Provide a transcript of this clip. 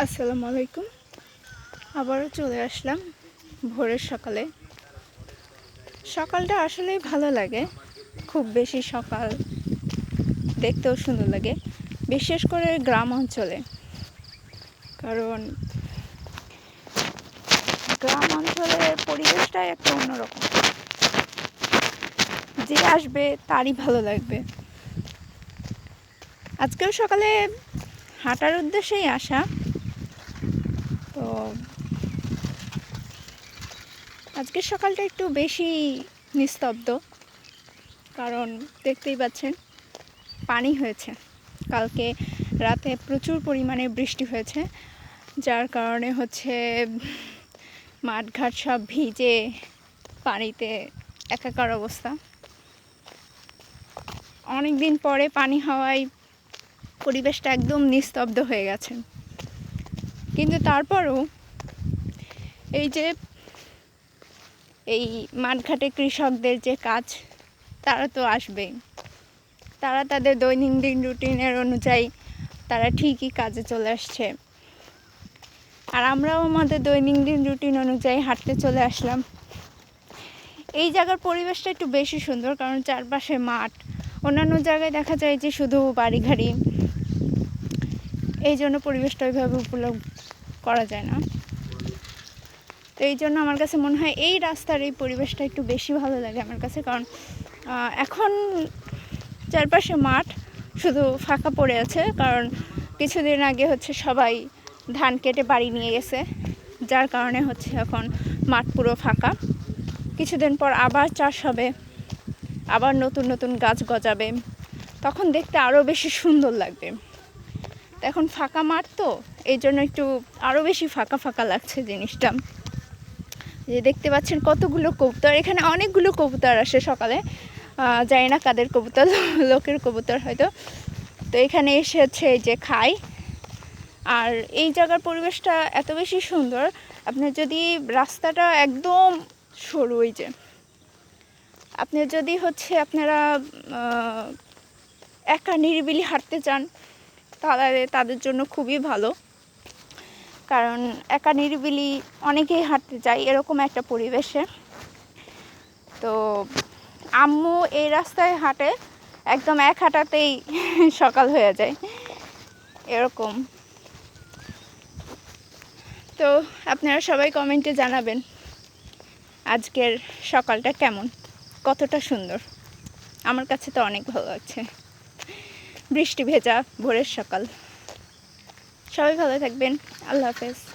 আসসালামু আলাইকুম। আবারও চলে আসলাম ভোরের সকালে। সকালটা আসলেই ভালো লাগে, খুব বেশি সকাল দেখতেও সুন্দর লাগে, বিশেষ করে গ্রাম অঞ্চলে। কারণ গ্রাম অঞ্চলের পরিবেশটাই একটা অন্যরকম। যে আসবে তারই ভালো লাগবে। আজকেও সকালে হাঁটার উদ্দেশ্যেই আসা। তো আজকের সকালটা একটু বেশি নিস্তব্ধ, কারণ দেখতেই পাচ্ছেন পানি হয়েছে। কালকে রাতে প্রচুর পরিমাণে বৃষ্টি হয়েছে, যার কারণে হচ্ছে মাঠঘাট সব ভিজে পানিতে একাকার অবস্থা। অনেক দিন পরে পানি হওয়ায় পরিবেশটা একদম নিস্তব্ধ হয়ে গেছে। কিন্তু তারপরও এই যে এই মাঠঘাটে কৃষকদের যে কাজ, তারা তো আসবেই। তারা তাদের দৈনন্দিন রুটিনের অনুযায়ী তারা ঠিকই কাজে চলে আসছে। আর আমরাও আমাদের দৈনন্দিন রুটিন অনুযায়ী হাঁটতে চলে আসলাম। এই জায়গার পরিবেশটা একটু বেশি সুন্দর, কারণ চারপাশে মাঠ। অন্যান্য জায়গায় দেখা যায় যে শুধু বাড়ি ঘাড়ি এই জন্য পরিবেশটা ওইভাবে উপলব্ধ করা যায় না। তো এই জন্য আমার কাছে মনে হয় এই রাস্তার এই পরিবেশটা একটু বেশি ভালো লাগে আমার কাছে। কারণ এখন চারপাশে মাঠ, শুধু ফাঁকা পড়ে আছে। কারণ কিছুদিন আগে হচ্ছে সবাই ধান কেটে বাড়ি নিয়ে গেছে। যার কারণে হচ্ছে এখন মাঠ পুরো ফাঁকা। কিছুদিন পর আবার চাষ হবে, আবার নতুন নতুন গাছ গজাবে। তখন দেখতে আরও বেশি সুন্দর লাগবে। এখন ফাঁকা মাঠ তো, এই জন্য একটু আরও বেশি ফাঁকা ফাঁকা লাগছে জিনিসটা। যে দেখতে পাচ্ছেন কতগুলো কবুতর, এখানে অনেকগুলো কবুতর আসে সকালে। জানি না কাদের কবুতর, লোকের কবুতর হয়তো। তো এখানে এসে হচ্ছে এই যে খাই। আর এই জায়গার পরিবেশটা এত বেশি সুন্দর আপনার যদি রাস্তাটা একদম সরু ওই যে, আপনি যদি হচ্ছে আপনারা একা নিরিবিলি হাঁটতে চান তাহলে তাদের জন্য খুবই ভালো। কারণ একা নিরিবিলি অনেকেই হাঁটতে যায় এরকম একটা পরিবেশে। তো আম্মু এই রাস্তায় হাঁটে, একদম এক হাঁটাতেই সকাল হয়ে যায়। এরকম। তো আপনারা সবাই কমেন্টে জানাবেন, আজকের সকালটা কেমন? কতটা সুন্দর? আমার কাছে তো অনেক ভালো লাগছে। বৃষ্টি ভেজা ভোরের সকাল। সবাই ভালো থাকবেন। আল্লাহ হাফেজ।